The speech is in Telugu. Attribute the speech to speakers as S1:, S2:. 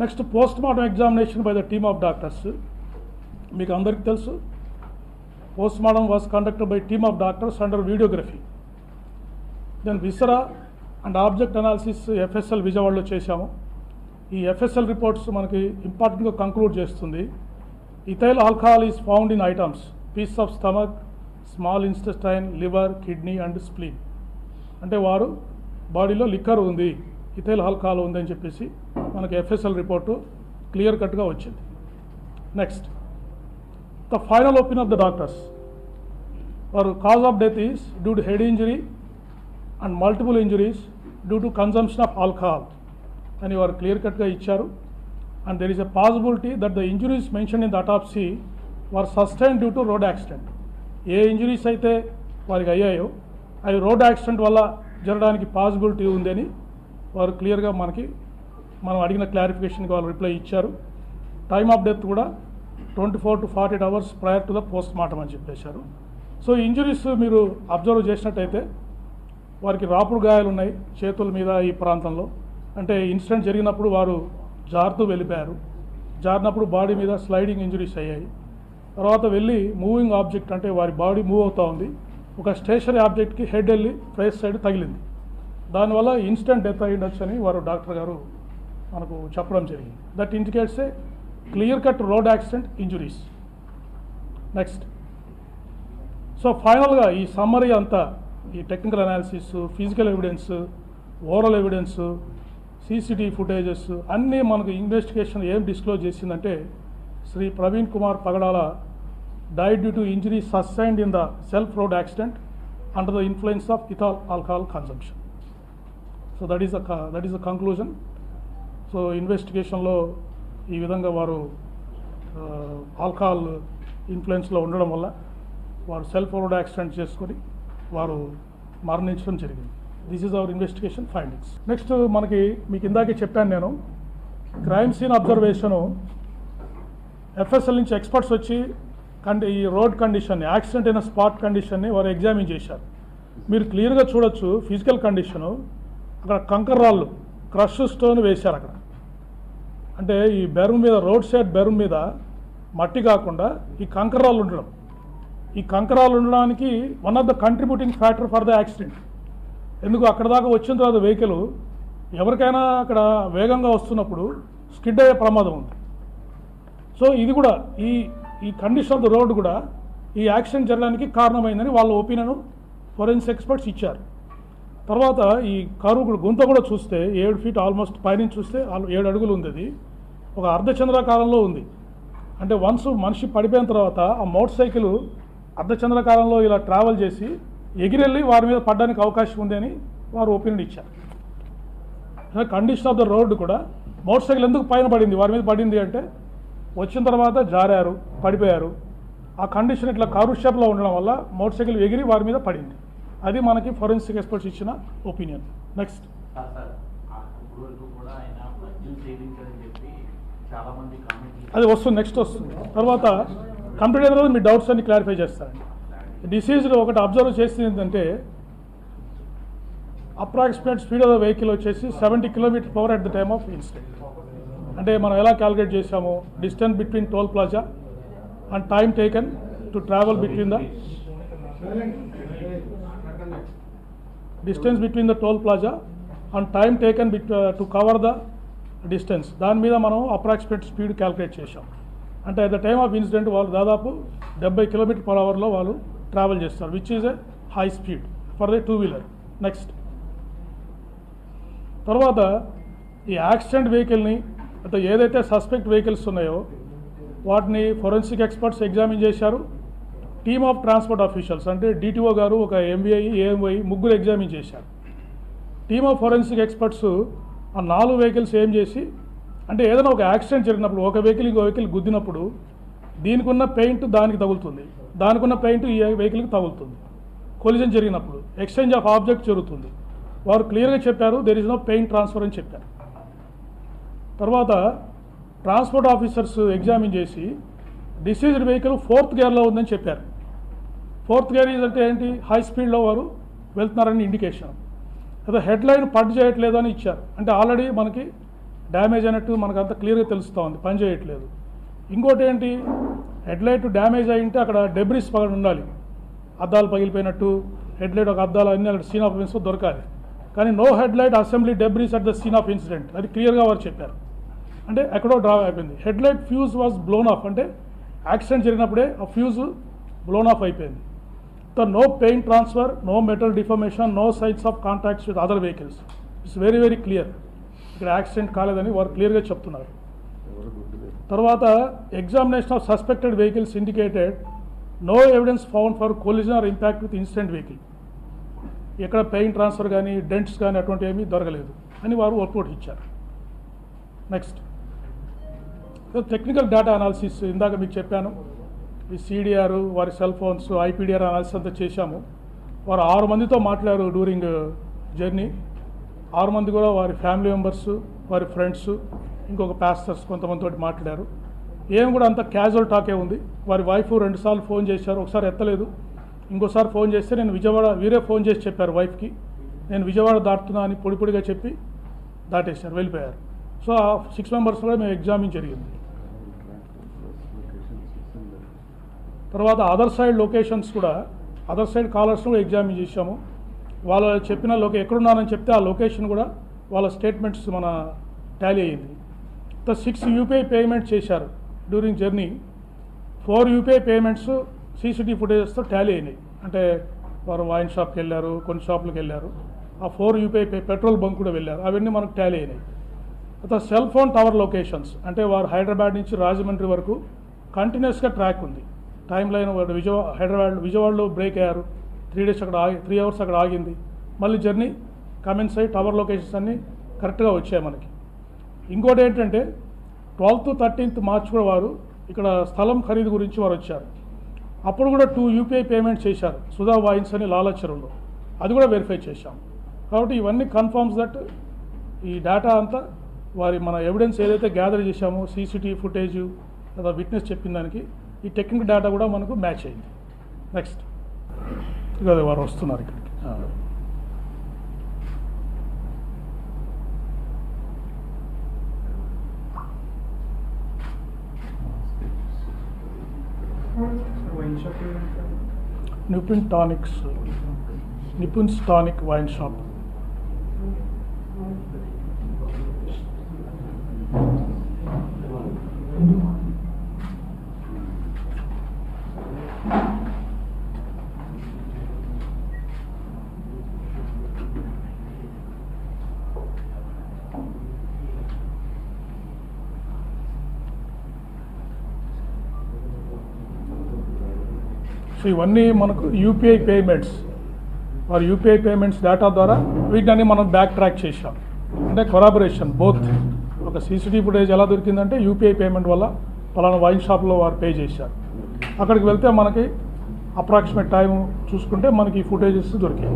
S1: Next post mortem examination by the team of doctors మీకు అందరికీ తెలుసు. Post mortem was conducted by team of doctors under videography then viscera and object analysis FSL విజయవాడలో చేశాము. ఈ ఎఫ్ఎస్ఎల్ రిపోర్ట్స్ మనకి ఇంపార్టెంట్గా కంక్లూడ్ చేస్తుంది. Ethyl alcohol is found in items piece of stomach small intestine liver kidney and spleen అంటే వారు బాడీలో లిక్కర్ ఉంది ఇథైల్ ఆల్కహాల్ ఉందని చెప్పేసి. మనకి ఎఫ్ఎస్ఎల్ రిపోర్టు క్లియర్ కట్గా వచ్చింది. Next the final opinion of the doctors వారు cause of death is due to head injury and multiple injuries due to consumption of alcohol అని వారు క్లియర్ కట్గా ఇచ్చారు. And there is a possibility that the injuries mention in the autopsy were sustain due to road accident A injuries అయితే వారికి అయ్యాయో అవి రోడ్ యాక్సిడెంట్ వల్ల జరగడానికి పాసిబిలిటీ ఉందని వారు క్లియర్గా మనకి మనం అడిగిన క్లారిఫికేషన్కి వాళ్ళు రిప్లై ఇచ్చారు. టైమ్ ఆఫ్ డెత్ కూడా twenty four to forty eight hours prior to the post mortem అని చెప్పేశారు. సో ఇంజురీస్ మీరు అబ్జర్వ్ చేసినట్టయితే వారికి రాపుడు గాయాలు ఉన్నాయి చేతుల మీద ఈ ప్రాంతంలో. అంటే ఇన్సిడెంట్ జరిగినప్పుడు వారు జారుతూ వెళ్ళిపోయారు. జారినప్పుడు బాడీ మీద స్లైడింగ్ ఇంజురీస్ అయ్యాయి. తర్వాత వెళ్ళి మూవింగ్ ఆబ్జెక్ట్ అంటే వారి బాడీ మూవ్ అవుతూ ఉంది. ఒక స్టేషనరీ ఆబ్జెక్ట్కి హెడ్ వెళ్ళి ఫేస్ సైడ్ తగిలింది. దానివల్ల ఇన్స్టెంట్ డెత్ అయ్యిండొచ్చని వారు డాక్టర్ గారు మనకు చెప్పడం జరిగింది. That indicates a clear cut road accident injuries next so ఫైనల్గా ఈ సమ్మరీ అంతా ఈ technical analysis physical evidence oral evidence CCTV footages అన్నీ మనకు ఇన్వెస్టిగేషన్ ఏం డిస్క్లోజ్ చేసిందంటే Shri Praveen Kumar Pagadala died due to injury sustained in the self road accident under the influence of ethyl alcohol consumption so that is that is the conclusion so ఇన్వెస్టిగేషన్లో ఈ విధంగా వారు ఆల్కహాల్ ఇన్ఫ్లుయెన్స్లో ఉండడం వల్ల వారు సెల్ఫ్ రోడ్ యాక్సిడెంట్ చేసుకొని వారు మరణించడం జరిగింది. This is our investigation findings next మనకి మీకు ఇందాకే చెప్పాను నేను క్రైమ్ సీన్ అబ్జర్వేషను ఎఫ్ఎస్ఎల్ నుంచి ఎక్స్పర్ట్స్ వచ్చి కండి ఈ రోడ్ కండిషన్ యాక్సిడెంట్ అయిన స్పాట్ కండిషన్ని వారు ఎగ్జామిన్ చేశారు. మీరు క్లియర్గా చూడొచ్చు ఫిజికల్ కండిషను అక్కడ కంకర్ రాళ్ళు క్రష్ స్టోన్ వేశారు అక్కడ. అంటే ఈ బెరుమ్ మీద రోడ్ సైడ్ బెరుమ్ మీద మట్టి కాకుండా ఈ కంకరాలు రాళ్ళు ఉండడం. ఈ కంకరాలు ఉండడానికి one of the contributing factor for the accident ఎందుకు? అక్కడ దాకా వచ్చిన తర్వాత వెహికల్ ఎవరికైనా అక్కడ వేగంగా వస్తున్నప్పుడు స్కిడ్ అయ్యే ప్రమాదం ఉంది. సో ఇది కూడా ఈ ఈ కండిషన్ ఆఫ్ ద రోడ్ కూడా ఈ యాక్సిడెంట్ జరగడానికి కారణమైందని వాళ్ళ ఒపీనియన్ ఫోరెన్స్ ఎక్స్పర్ట్స్ ఇచ్చారు. తర్వాత ఈ కరువు గుంత కూడా చూస్తే ఏడు ఫీట్ ఆల్మోస్ట్ పైనుంచి చూస్తే ఏడు అడుగులు ఉంది అది. ఒక అర్ధచంద్రాకారంలో ఉంది. అంటే వన్స్ మనిషి పడిపోయిన తర్వాత ఆ మోటార్ సైకిల్ అర్ధచంద్రాకారంలో ఇలా ట్రావెల్ చేసి ఎగిరెళ్ళి వారి మీద పడడానికి అవకాశం ఉంది అని వారు ఒపీనియన్ ఇచ్చారు. కండిషన్ ఆఫ్ ద రోడ్డు కూడా మోటార్ సైకిల్ ఎందుకు పైన పడింది? వారి మీద పడింది అంటే వచ్చిన తర్వాత జారారు పడిపోయారు. ఆ కండిషన్ ఇట్లా కారు షేప్లో ఉండడం వల్ల మోటార్ సైకిల్ ఎగిరి వారి మీద పడింది. అది మనకి ఫోరెన్సిక్ ఎక్స్పర్ట్స్ ఇచ్చిన ఒపీనియన్ నెక్స్ట్ అది వస్తుంది నెక్స్ట్ వస్తుంది. తర్వాత కంప్లీట్ అయిన తర్వాత మీ డౌట్స్ అన్ని క్లారిఫై చేస్తారండి. డిసీజ్లో ఒకటి అబ్జర్వ్ చేసింది ఏంటంటే approximate speed of the vehicle వచ్చేసి seventy kilometer per hour at the time of incident అంటే మనం ఎలా క్యాలిక్యులేట్ చేసాము distance between toll plaza and time taken to travel between the distance between the toll plaza and time taken bit to cover the distance దాని మీద మనం అప్రాక్సిమేట్ స్పీడ్ క్యాలిక్యులేట్ చేసాం అంటే at the time of incident వాళ్ళు దాదాపు డెబ్బై కిలోమీటర్ పర్ అవర్లో వాళ్ళు ట్రావెల్ చేస్తారు which is a high speed for the two wheeler next తర్వాత ఈ యాక్సిడెంట్ వెహికల్ని అంటే ఏదైతే సస్పెక్ట్ వెహికల్స్ ఉన్నాయో వాటిని ఫోరెన్సిక్ ఎక్స్పర్ట్స్ ఎగ్జామిన్ చేశారు. టీమ్ ఆఫ్ ట్రాన్స్పోర్ట్ ఆఫీషియల్స్ అంటే డిటిఓ గారు ఒక ఎంబీఐ ఏఎంవై ముగ్గురు ఎగ్జామిన్ చేశారు. టీమ్ ఆఫ్ ఫోరెన్సిక్ ఎక్స్పర్ట్స్ ఆ నాలుగు వెహికల్స్ ఏం చేసి అంటే ఏదైనా ఒక యాక్సిడెంట్ జరిగినప్పుడు ఒక వెహికల్ ఇంకో వెహికల్ గుద్దినప్పుడు దీనికి ఉన్న పెయింట్ దానికి తగులుతుంది. దానికి ఉన్న పెయింట్ ఈ వెహికల్కి తగులుతుంది. కొలిజన్ జరిగినప్పుడు ఎక్స్చేంజ్ ఆఫ్ ఆబ్జెక్ట్ జరుగుతుంది. వారు క్లియర్గా చెప్పారు there is no paint transfer అని చెప్పారు. తర్వాత ట్రాన్స్పోర్ట్ ఆఫీసర్స్ ఎగ్జామిన్ చేసి డిసీజ్డ్ వెహికల్ ఫోర్త్ గేర్లో ఉందని చెప్పారు. ఫోర్త్ గేర్ ఈజ్ అంటే ఏంటి? హై స్పీడ్లో వారు వెళ్తున్నారని ఇండికేషన్ అదే హెడ్ లైన్ చేయట్లేదు అని ఇచ్చారు. అంటే ఆల్రెడీ మనకి డ్యామేజ్ అయినట్టు మనకు అంత క్లియర్గా తెలుస్తూ ఉంది పని చేయట్లేదు. ఇంకోటి ఏంటి? హెడ్లైట్ డ్యామేజ్ అయి ఉంటే అక్కడ డెబ్రిస్ పగడి ఉండాలి. అద్దాలు పగిలిపోయినట్టు హెడ్లైట్ ఒక అద్దాలు అన్ని సీన్ ఆఫ్ ఇన్సిడెంట్ దొరకాలి. కానీ no headlight assembly debris at the scene of incident అది క్లియర్గా వారు చెప్పారు. అంటే ఎక్కడో డ్రా అయిపోయింది. Headlight fuse was blown off అంటే యాక్సిడెంట్ జరిగినప్పుడే ఆ ఫ్యూజ్ బ్లోన్ ఆఫ్ అయిపోయింది. The no paint transfer no metal deformation no signs of contacts with other vehicles it's very very clear ఇక్కడ యాక్సిడెంట్ కాలేదని వారు క్లియర్గా చెప్తున్నారు. తర్వాత examination of suspected vehicles indicated no evidence found for collision or impact with incident vehicle ఎక్కడ పెయిన్ ట్రాన్స్ఫర్ కానీ డెంట్స్ కానీ అటువంటి ఏమీ దొరకలేదు అని వారు రిపోర్ట్ ఇచ్చారు. నెక్స్ట్ టెక్నికల్ డేటా అనాలిసిస్ ఇందాక మీకు చెప్పాను. ఈ సిడిఆర్ వారి సెల్ ఫోన్స్ ఐపీడిఆర్ అనాలిసిస్ అంతా చేశాము. వారు ఆరు మందితో మాట్లాడారు డ్యూరింగ్ జర్నీ uh, ఆరు మంది కూడా వారి ఫ్యామిలీ మెంబర్స్ వారి ఫ్రెండ్స్ ఇంకొక ప్యాస్టర్స్ కొంతమందితో మాట్లాడారు. ఏం కూడా అంత క్యాజువల్ టాకే ఉంది. వారి వైఫ్ రెండుసార్లు ఫోన్ చేశారు. ఒకసారి ఎత్తలేదు. ఇంకోసారి ఫోన్ చేస్తే నేను విజయవాడ వీరే ఫోన్ చేసి చెప్పారు వైఫ్కి నేను విజయవాడ దాటుతున్నా అని పొడిపొడిగా చెప్పి దాటేశారు వెళ్ళిపోయారు. సో ఆ సిక్స్ మెంబర్స్ కూడా మేము ఎగ్జామిన్ జరిగింది. తర్వాత అదర్ సైడ్ లొకేషన్స్ కూడా అదర్ సైడ్ కాలర్స్ కూడా ఎగ్జామిన్ చేశాము. వాళ్ళు చెప్పిన లోకే ఎక్కడున్నారని చెప్తే ఆ లొకేషన్ కూడా వాళ్ళ స్టేట్మెంట్స్ మన టాలీ అయ్యింది. ద సిక్స్ యూపీఐ పేమెంట్ చేశారు during journey four UPI payments CCTV ఫుటేజెస్తో tally అయినాయి. అంటే వారు వైన్ షాప్కి వెళ్ళారు కొన్ని షాపులకు వెళ్ళారు. ఆ four UPI pay petrol bunk కూడా వెళ్ళారు. అవన్నీ మనకు టాలీ అయినాయి. తర్వాత సెల్ ఫోన్ టవర్ లొకేషన్స్ అంటే వారు హైదరాబాద్ నుంచి రాజమండ్రి వరకు కంటిన్యూస్గా ట్రాక్ ఉంది. టైం లైన్ విజయవాడ హైదరాబాద్ విజయవాడలో బ్రేక్ అయ్యారు. త్రీ డేస్ అక్కడ ఆగి త్రీ అవర్స్ అక్కడ ఆగింది. మళ్ళీ జర్నీ కమెంట్స్ అయ్యి టవర్ లొకేషన్స్ అన్నీ కరెక్ట్గా వచ్చాయి మనకి. ఇంకోటి ఏంటంటే ట్వెల్త్ థర్టీన్త్ మార్చ్ కూడా వారు ఇక్కడ స్థలం ఖరీదు గురించి వారు వచ్చారు. అప్పుడు కూడా టూ యూపీఐ పేమెంట్ చేశారు. సుధా వాయిన్స్ అని లాలచరంలో అది కూడా వెరిఫై చేశాం. కాబట్టి ఇవన్నీ కన్ఫర్మ్స్ దట్ ఈ డేటా అంతా వారి మన ఎవిడెన్స్ ఏదైతే గ్యాదర్ చేశామో సీసీటీవీ ఫుటేజ్ లేదా విట్నెస్ చెప్పిన దానికి ఈ టెక్నికల్ డేటా కూడా మనకు మ్యాచ్ అయింది. నెక్స్ట్ ఇక వారు వస్తున్నారు ఇక్కడికి. ఆ. Nipun tonics Nipun's tonic wine shop so ఇవన్నీ మనకు యూపీఐ పేమెంట్స్ వారి యూపీఐ పేమెంట్స్ డేటా ద్వారా వీటిని మనం బ్యాక్ ట్రాక్ చేసాం అంటే కొరాబరేషన్ బోత్ ఒక సీసీటీవీ ఫుటేజ్ ఎలా దొరికిందంటే యూపీఐ పేమెంట్ వల్ల పలానా వైన్ షాప్లో వారు పే చేశారు. అక్కడికి వెళ్తే మనకి అప్రాక్సిమేట్ టైం చూసుకుంటే మనకి ఈ ఫుటేజెస్ దొరికాయి.